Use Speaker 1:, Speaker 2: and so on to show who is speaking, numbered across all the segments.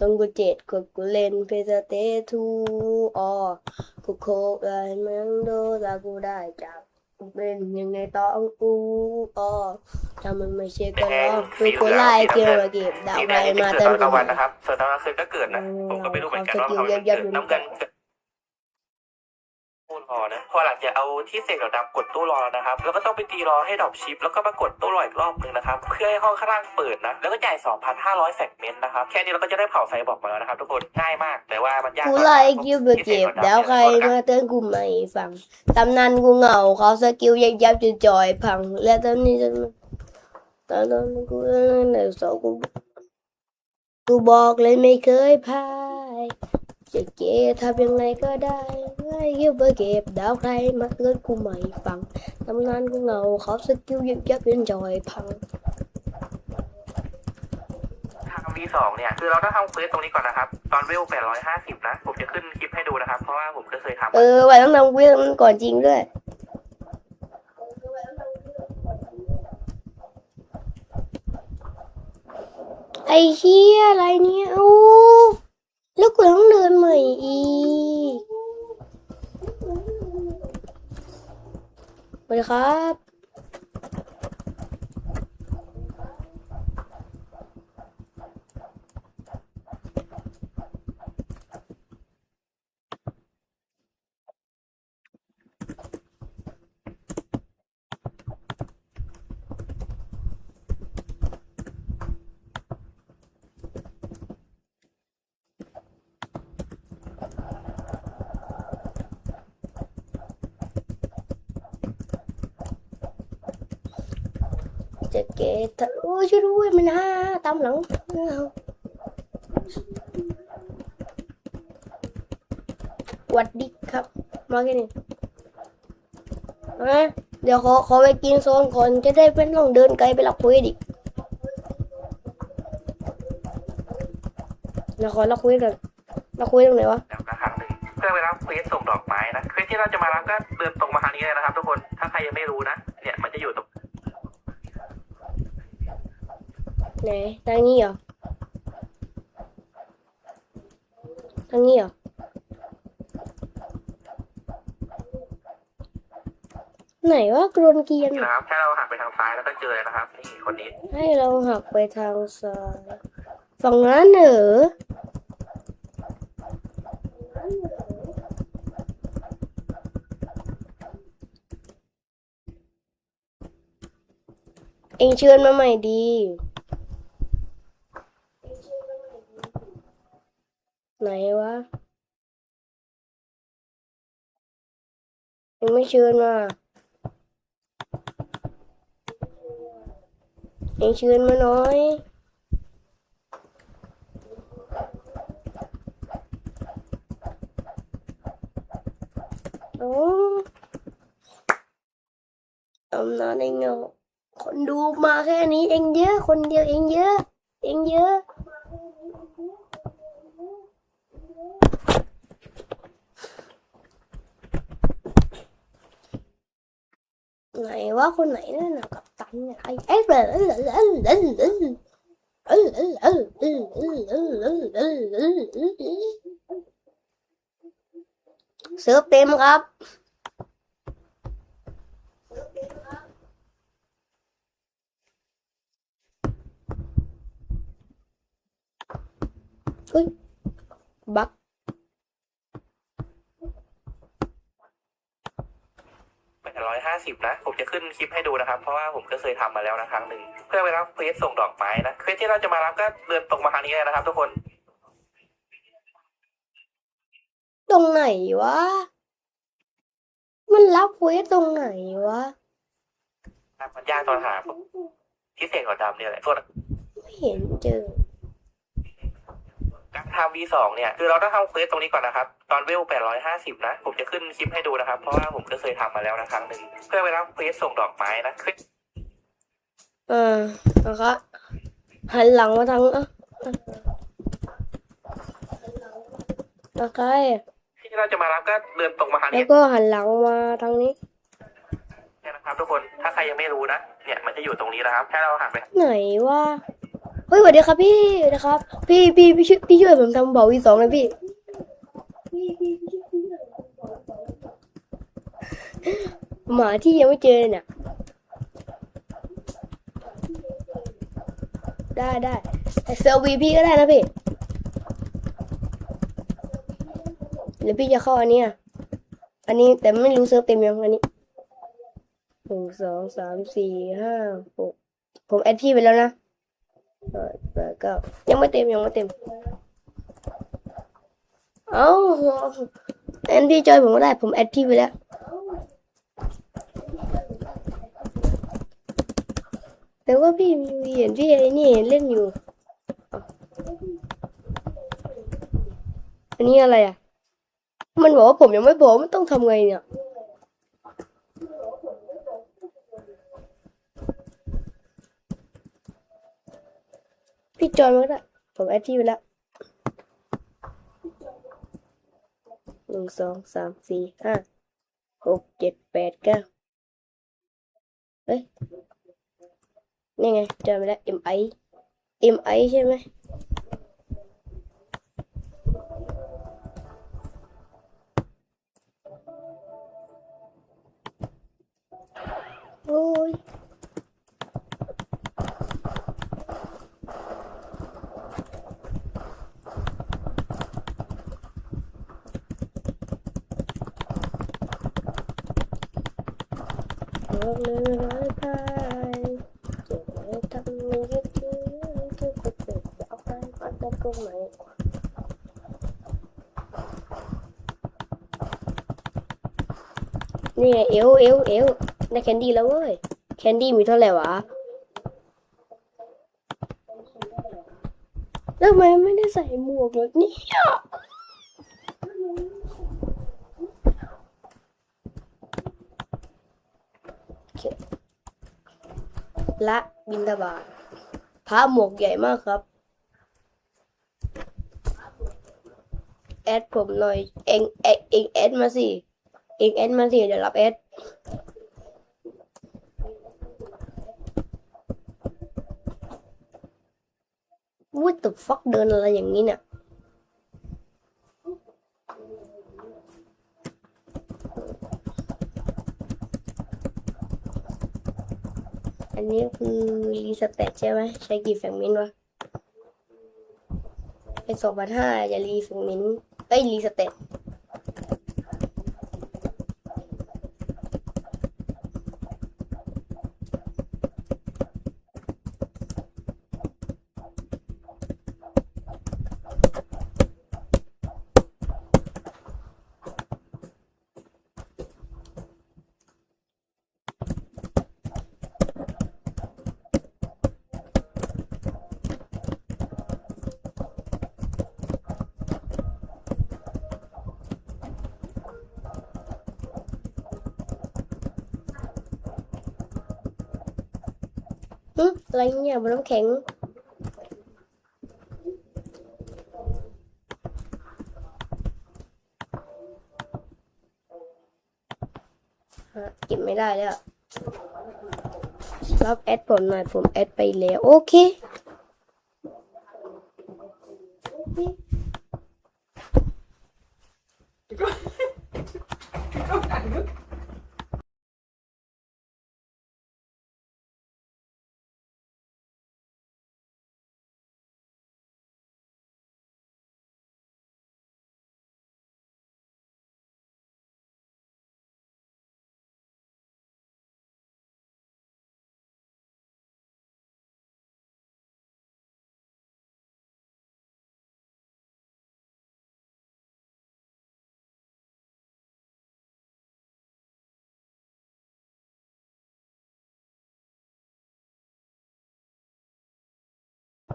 Speaker 1: ต้องกูเจ็ดกดกูเล่นเพสเตทูออกูโคกได้เมืองโดแต่กูได้จากกูเป็นยังไงต้องกูออถ้ามันไม่ใช่ก็ร้องคือกูไล่เกี่ยวกับเก็บดาว
Speaker 2: สี
Speaker 1: ไป
Speaker 2: แดงนี่
Speaker 1: มา
Speaker 2: เกิด
Speaker 1: เต็
Speaker 2: ต
Speaker 1: ม
Speaker 2: อนก
Speaker 1: กู
Speaker 2: ลางวันนะครับส่วนตอนกลางคืนก็เกิดนะผมก็ไม่รู้เหมือนกันว่า
Speaker 1: เขา
Speaker 2: เขา
Speaker 1: จะ
Speaker 2: เกิด
Speaker 1: ยับๆ
Speaker 2: น้ำเงินเกิดพูดพอนะ พอหลังจากเอาที่เสกดอกดำกดตู้รอแล้วนะครับ แล้วก็ต้องไปตีรอให้ดอกชิป แล้วก็มากดตู้รออีกรอบหนึงนะครับ เพื่อให้ห้องข้างล่างเปิดนะ แล้วก็จ่าย 2,500แฟกเมนต์นะครับ แค่นี้เราก็จะได้เผาไซบอกมาแล้วนะครับทุกคน ง่ายมาก แต่ว่ามันยาก
Speaker 1: กู
Speaker 2: ตอน
Speaker 1: ไล่
Speaker 2: หา
Speaker 1: เกี่ยวกับเก็บดาวใครมาเตือนกูไม่ฟัง ตำนานกูเหงาเขาสกิลยับยับจะจอยพัง แล้วตอนนี้จะตอนนั้นกูเล่นในสองกู กูบอกเลยไม่เคยพาย จะเก็บทำยังไงก็ได้ไล่เกี่ยวกับเก็บดาวใครมาเตือนกูไม่ฟังตำนานกูเหงาเขาสกิลยับยับจะจอยพัง
Speaker 2: ทาง V2 เนี่ยคือเราต้องทำเควสตรงนี้ก่อนนะครับ ตอนเวล850นะ ผมจะขึ้นคลิปให้ดูนะครับ เพราะว่าผมก็เคยทำ
Speaker 1: เออไว้ต้องทำเวทมันก่อนจริงด้วยไอ้เชี่ยอะไรเนี่ยโอ้ แล้วกูต้องเดินใหม่อีกสวัสดีครับ จะเกตโอ้ยช่วยด้วยมันห้าตามหลังหวัดดีครับ มาแค่นี้นะเดี๋ยวขอขอไปกินโซนก่อนจะได้ไม่ต้องเดินไกลไปหลับคุยดิเดี๋ยวขอเราคุยกันเราคุยตรงไหนวะ
Speaker 2: แบบละครั้งหนึ่งเพื่อไปรับเควสส่งดอกไม้นะเควสที่เราจะมารับก็เดินตรงมาทางนี้เลยนะครับ ทุกคนถ้าใครยังไม่รู้นะเนี่ยมันจะอยู่ตรง
Speaker 1: ไหนทางนี้เหรอทางนี้เหรอไหนวะกรนเกียน
Speaker 2: นี้นะครับแค่เราหันไปทางซ้ายแล้วก็เจอเลยนะครับนี่คนนี้
Speaker 1: ให้เราหักไปทางซ้ายฝั่งนั้นเหรอเองเชิญมาใหม่ดี ไหนวะยังไม่เชิญมาเองเชิญมาน่อยโอ้ตำนานเองเหรอคนดูมาแค่นี้เองเยอะ คนเดียวเองเยอะ เองเยอะ này quá con này nó là cặp tận này ép rồi sửa tim gấp bắt ร้
Speaker 2: อยห้าสิบนะ ผมจะขึ้นคลิปให้ดูนะครับ เพราะว่าผมก็เคยทำมาแล้วนะครั้งหนึ่งเพื่อไปรับเควสส่งดอกไม้นะเควสที่เราจะมารับก็เดินตรงมาทางนี้เลยนะครับ ทุกคน
Speaker 1: ตรงไหนวะ มันรับเควสตรงไหนวะ
Speaker 2: มันยากตอนหาพิเศษกว่ดำเนี่ยแหละส่วน
Speaker 1: ไม่เห็นเจอ
Speaker 2: การทำ V2 เนี่ย คือเราต้องทำเควสตรงนี้ก่อนนะครับ อนเวล850 นะ ผมจะขึ้นคลิปให้ดูนะครับ เพราะว่าผมก็เคยทำมาแล้วนะครั้งหนึ่งเพื่อไปรับเควสส่งดอกไม้นะเควส
Speaker 1: เออแล้วก็หันหลังมาทางเอะแล้วก็
Speaker 2: ที่เราจะมารับก็เดินตรงมาทาง
Speaker 1: แล้
Speaker 2: นี้
Speaker 1: วก็หันหลังมาทางนี้
Speaker 2: นะครับ ทุกคนถ้าใครยังไม่รู้นะเนี่ยมันจะอยู่ตรงนี้นะครับแค่เราหันไป
Speaker 1: ไหนวะเฮ้ยฮ้ยสวัสดีครับพี่นะครับ พี่พี่พี่ช่วยพี่ช่วยผมทำเบาวีสองเลยพี่ หมาที่ยังไม่เจอเนี่ย ได้ได้เซอร์วีพี่ก็ได้นะพี่หรือพี่จะเข้าอันนี้อะอันนี้แต่ไม่รู้เซิร์ฟเต็มยังอันนี้หนึ่งสองสามสี่ห้าหกผมแอดพี่ไปแล้วนะแปดเก้ายังไม่เต็มยังไม่เต็ม เอ้าแอนพี่จอยผมก็ได้ ผมแอดพี่ไปแล้ว แต่ว่าพี่มีเห็นพี่ไอ้นี่เห็นเล่นอยู่ อันนี้อะไรอะ มันบอกว่าผมยังไม่พร้อมมันต้องทำไงเนี่ยพี่จอยมาก็ได้ผมแอดพี่ไปแล้ว หนึ่งสองสามสี่ห้าหกเจ็ดแปดเก้าเฮ้ยนี่ไงจำไม่ได้ MI MI ใช่ไหมโอ้ย บอกเลยร้ายไปเจ็บไหมทำไมยึดถือทุกคนเจ็บจะเอาไปปัดแต่ก็ไม่นี่ไงเอวเอวเอวได้แคนดี้แล้วเว้ยแคนดี้มีเท่าไหร่วะแล้วทำไมไม่ได้ใส่หมวกเลยเนี่ย โอเคละบินทบาทพระหมวกใหญ่มากครับ แอดผมหน่อย เองเองเองแอดมาสิ เองแอดมาสิ เดี๋ยวรับแอด What the fuck เดินอะไรอย่างนี้เนี่ย อันนี้คือรีสเตตใช่ไหมใช้กี่แฟงมินวะไปสองพันห้าอย่ารีแฟงมินเอ้ยรีสเตตหึ อะไรเงี้ยบนน้ำแข็งเก็บไม่ได้แล้วรับแอดผมหน่อยผมแอดไปแล้ว โอเค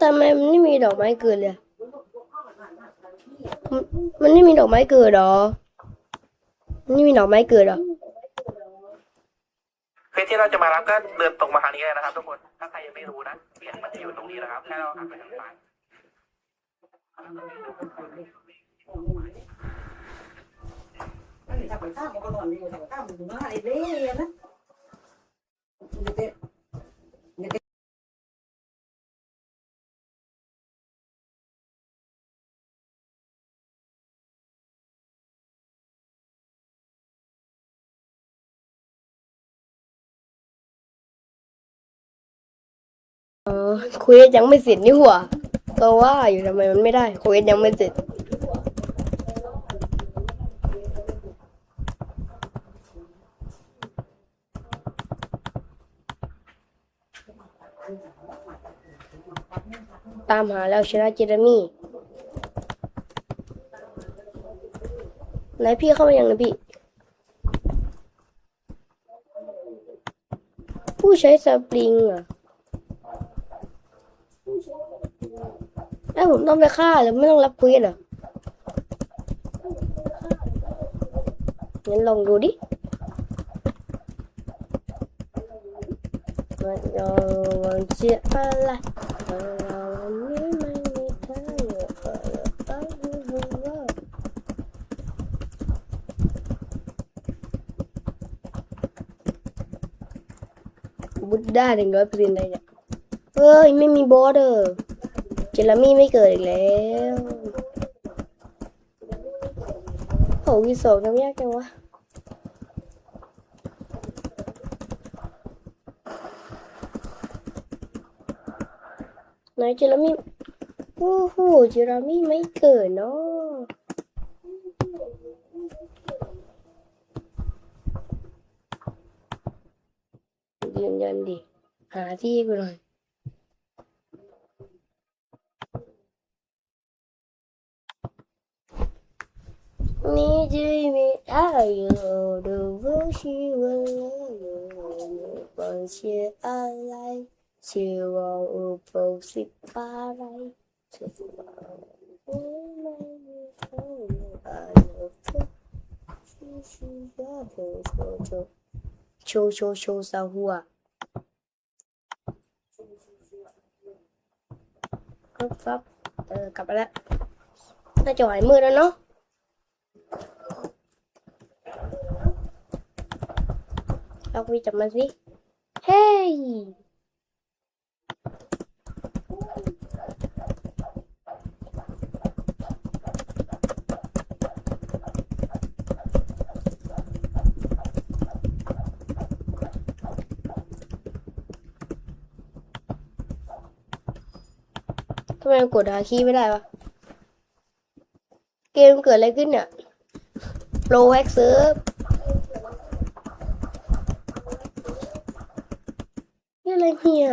Speaker 1: ทำไมมันไม่มีดอกไม้เกิดเลยอะมันมันไม่มีดอกไม้เกิดเหรอ มันไม่มีดอกไม้เกิดเหรอ
Speaker 2: เพื่อที่เราจะมารับก็เดินตรงมาทางนี้เลยนะครับทุกคน ถ้าใครยังไม่รู้นะเสียงมันจะอยู่ตรงนี้นะครับแค่เราหันไปทางซ้าย
Speaker 3: Anh phải sao mà con còn đi phải sao mà nó lại dễ á. Như thế.
Speaker 1: คุยยังไม่เสร็จนี่หัว่าก็ว่าอยู่ทำไมมันไม่ได้คุยยังไม่เสร็จตามหาแล้วชนะเจเรมี่ไหนพี่เข้ามายังนะพี่ ผู้ใช้สปริงอะ แล้วผมต้องไปฆ่าหรือไม่ต้องรับคุยเหรองั้นลองดูดิมันยอมเชื่ออะไรวันนี้ไม่มีทางเลือกก็ต้องรู้ว่าบุดได้หนึ่งร้อยเปอร์เซ็นต์เลยเนี่ยเฮ้ย ไม่มีบอสเดอ เจลามี่ไม่เกิดอีกแล้วโหวีสองทำยากจังวะไหนเจรามี่โอ้โหเจรามี่ไม่เกิดเนาะยืนยันดิ หาที่กูหน่อย บปลาอะไรสิบโอ้ไม่มีเขาเลยอายุชิชิยาโชโชโชโชโชโชซาหัวครับครับเออกลับมาแล้วน่าจะหามืดแล้วเนาะเราคุจับมันสิเฮ้ hey! ทำไมกดหาคีย์ไม่ได้วะ เกมเกิดอะไรขึ้นเนี่ยโปรแฮกเซิร์ฟนี่อะไรเนี่ย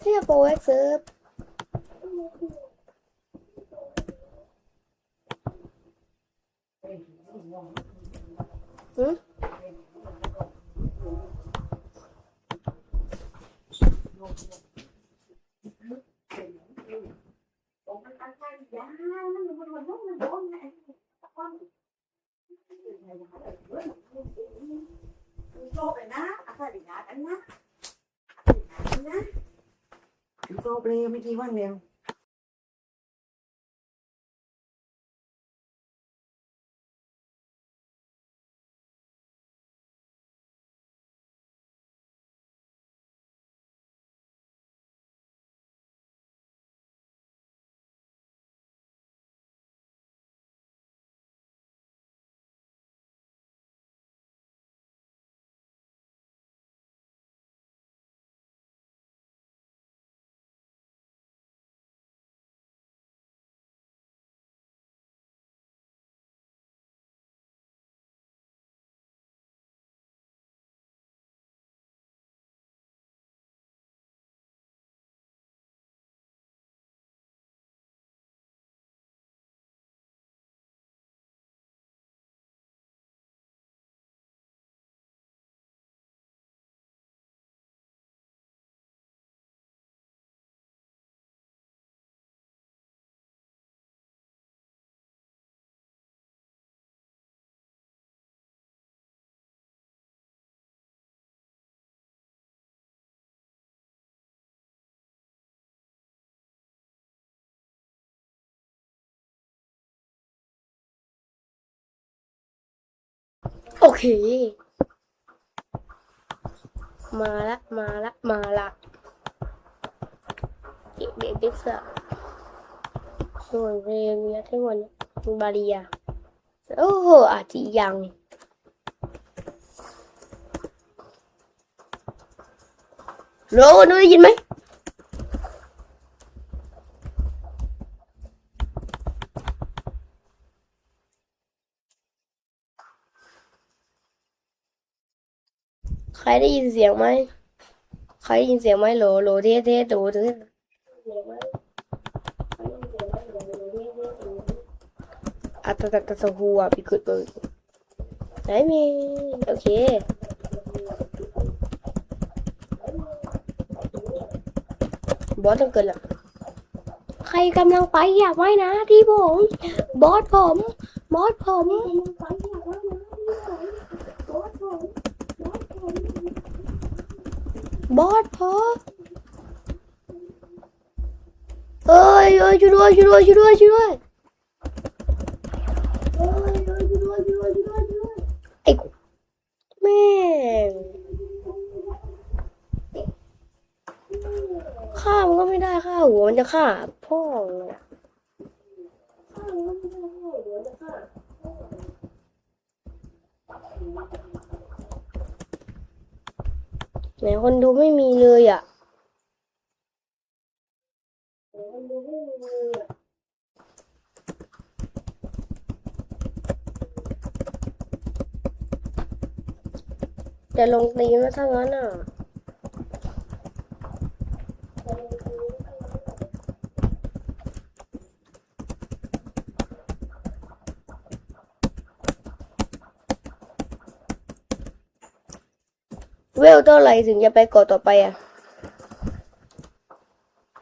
Speaker 1: เทียบโปรแอคเซิร์ฟหืม
Speaker 3: โชคเลยนะอาคาดินากันนะนะโชคเลยไม่กี่วันเดียว
Speaker 1: เค มาละ มาละ มาละเด็กเด็กดิสอะส่วนเพลงยัดให้วันบาเรียาโอ้โหอาจจะยังโรนได้ยินไหม รได้ยินเสียงไหมใครได้ยินเสียงไหมโหลโหลเทสเทสโหลเทสอัตตะตะตะสหัวปีกุดเบิร์ไหนมีโอเคบอสต้องเกิดละใครกำลังไปอยากไว้นะที่ผม บอสผม บอสผม บอสผมเอ้ยเอ้ยช่วยด้วยช่วยด้วยช่วยด้วยช่วยด้วยเอ้ยเอ้ยช่วยด้วยช่วยด้วยช่วยด้วยช่วยด้วยไอ้แม่งฆ่ามันก็ไม่ได้ฆ่าหัวมันจะฆ่าพ่อเลยฆ่ามันก็ไม่ได้ฆ่าหัวมันจะฆ่า ไหนคนดูไม่มีเลยอะจะลงตีมแล้วถ้างั้นอะ เวลเท่าไหร่ถึงจะไปเกาะต่อไปอะ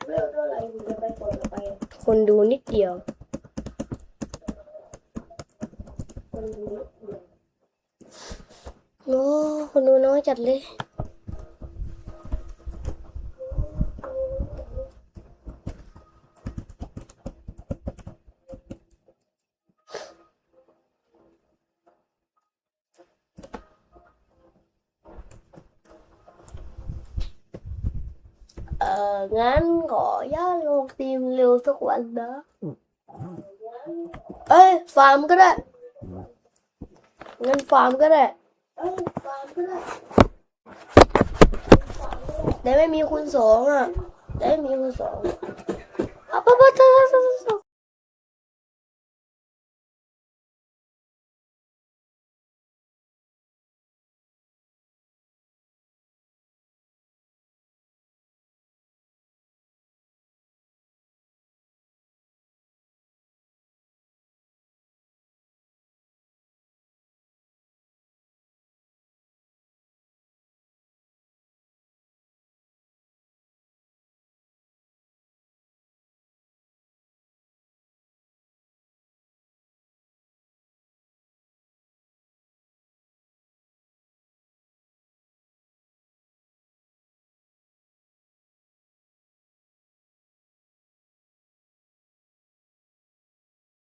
Speaker 1: เวลเท่าไหร่ถึงจะไปเกาะต่อไปอะคนดูนิดเดียว คนดูนิดเดียวโอ้คนดูน้อยจัดเลย อองั้นขอย่าลงทีมเร็วสักวันนะ เอ้ยฟาร์มก็ได้งั้นฟาร์มก็ได้เอ้ยฟาร์มก็ได้แต่ไม่มีคูณสองอะแต่ไม่มีคูณสองเอาไปไป